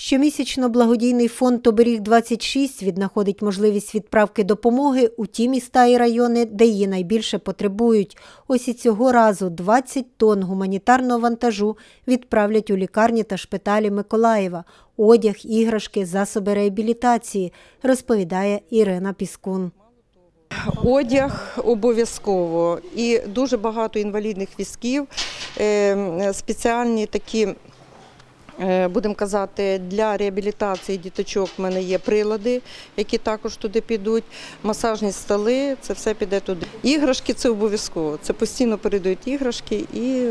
Щомісячно благодійний фонд Оберіг 26 віднаходить можливість відправки допомоги у ті міста і райони, де її найбільше потребують. Ось і цього разу 20 тонн гуманітарного вантажу відправлять у лікарні та шпиталі Миколаєва. Одяг, іграшки, засоби реабілітації, розповідає Ірина Піскун. Одяг обов'язково і дуже багато інвалідних візків, е, спеціальні такі. Е, Будемо казати, для реабілітації діточок в мене є прилади, які також туди підуть. Масажні столи, це все піде туди. Іграшки це обов'язково. Це постійно передають іграшки і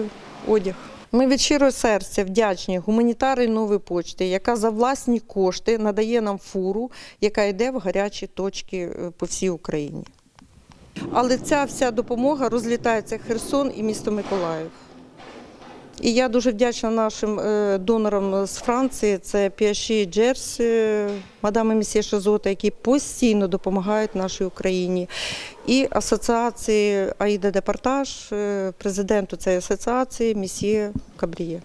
одяг. Ми від щирого серця вдячні гуманітарій нової почти, яка за власні кошти надає нам фуру, яка йде в гарячі точки е, по всій Україні. Але ця вся допомога розлітається Херсон і місто Миколаїв. І я дуже вдячна нашим е, донорам з Франції, це Піаші Джерс, мадам і місьє Шазота, які постійно допомагають нашій Україні. І асоціації Аїда Департаж, е, президенту цієї асоціації, місьє Кабріє.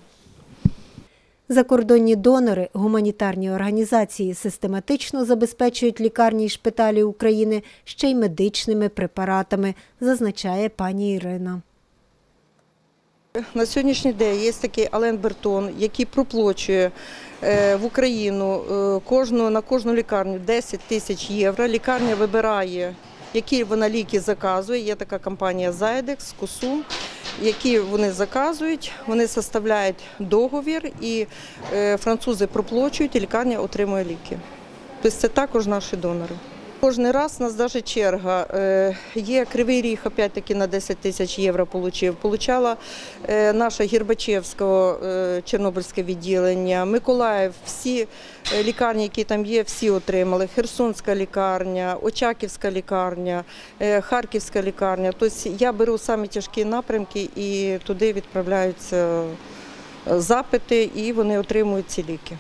Закордонні донори, гуманітарні організації систематично забезпечують лікарні й шпиталі України ще й медичними препаратами, зазначає пані Ірина. На сьогоднішній день є такий Ален Бертон, який проплачує е, в Україну е, кожну, на кожну лікарню 10 тисяч євро. Лікарня вибирає, які вона ліки заказує. Є така компанія Зайдекс, Кусум, які вони заказують, вони составляють договір і е, французи проплачують, і лікарня отримує ліки. Тобто це також наші донори. Кожен раз у нас навіть черга. Е, Є кривий ріг, опять-таки на 10 тисяч євро отримав. Получала е, наша Гірбачевського е, Чорнобильське відділення, Миколаїв, всі лікарні, які там є, всі отримали. Херсонська лікарня, Очаківська лікарня, Харківська лікарня. Тобто я беру самі тяжкі напрямки і туди відправляються запити, і вони отримують ці ліки.